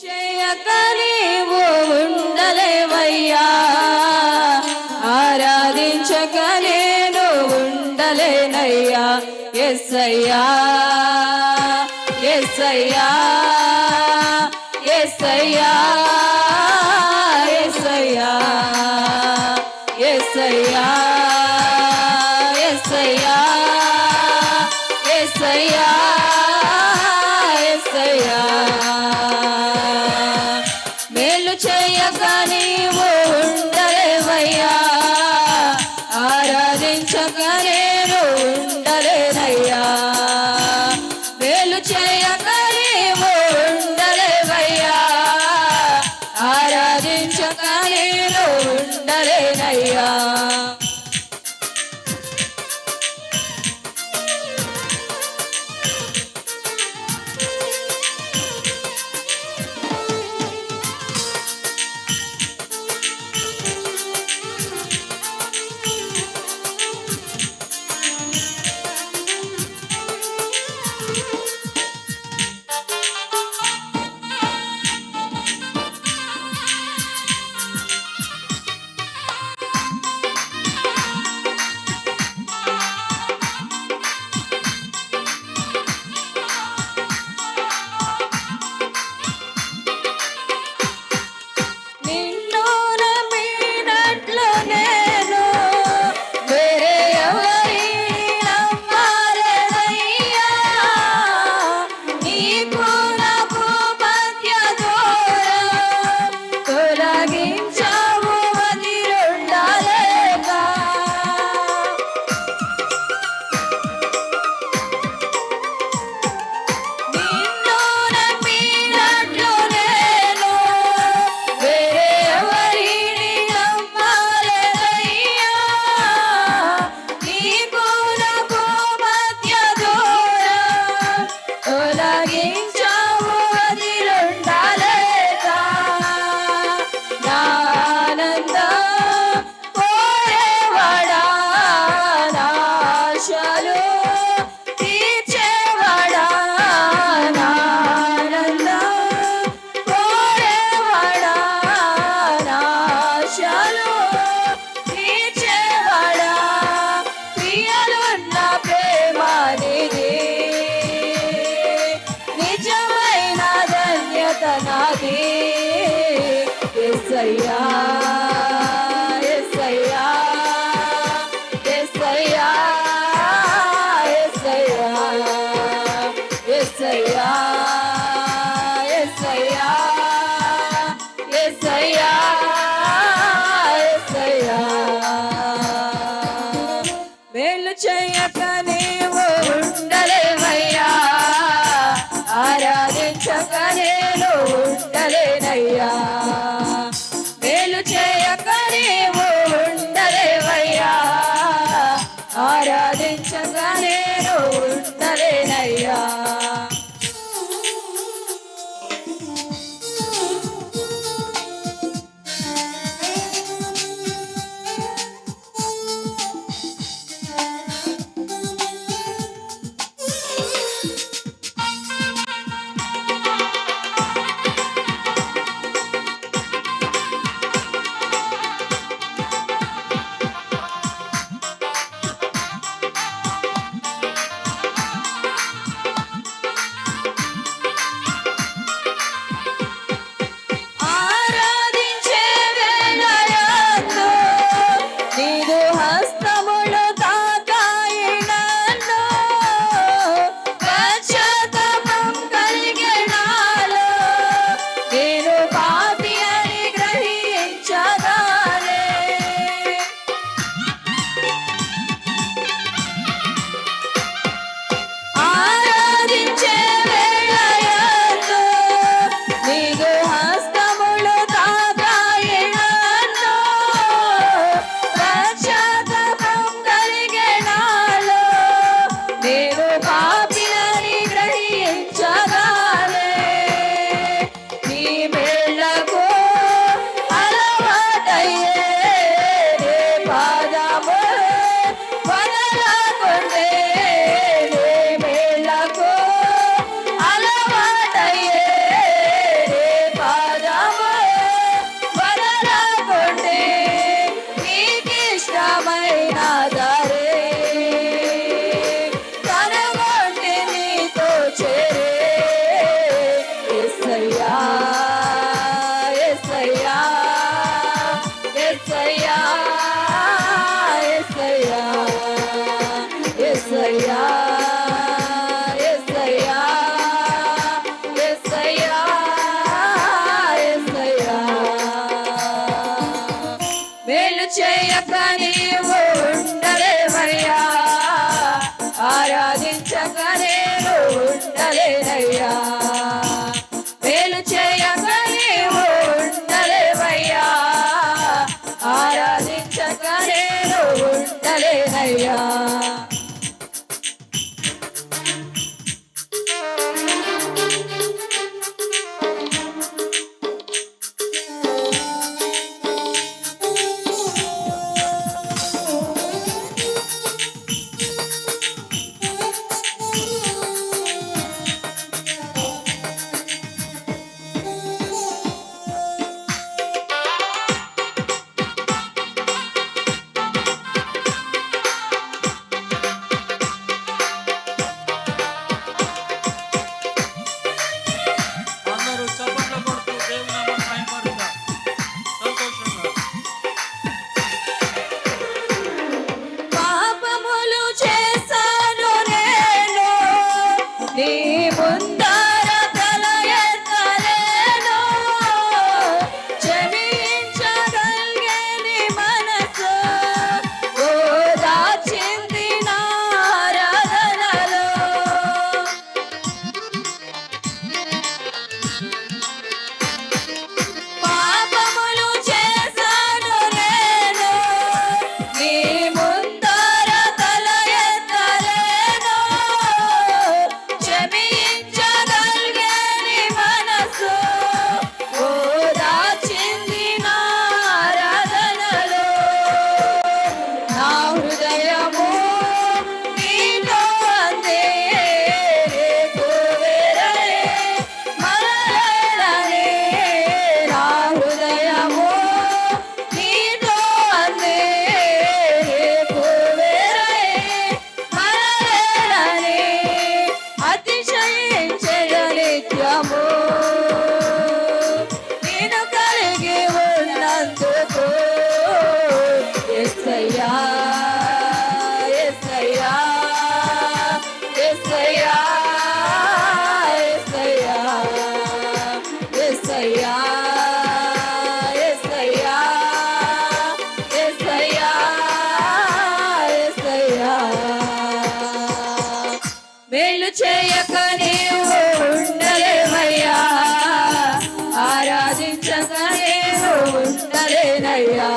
చేయక నీవు ఉండలేవయ్యా. ఆరాధించక నేను ఉండలేనయ్యా. ఎస్ అయ్యా ఎస్ అయ్యా ఎస్ అయ్యా ఎస్ అయ్యా ఎస్ అయ్యా Yay. Ai, ai. చేయక ఉండలేనయ్యా చేయక నీవు ఉండలేవయ్యా. ఆరాధించక నేను ఉండలేనయ్యా.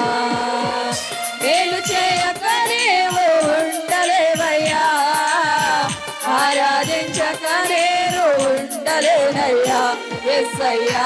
మేలు చేయక నీవు ఉండలేవయ్యా. ఆరాధించక నేను ఉండలేనయ్యా ఎస్సయ్యా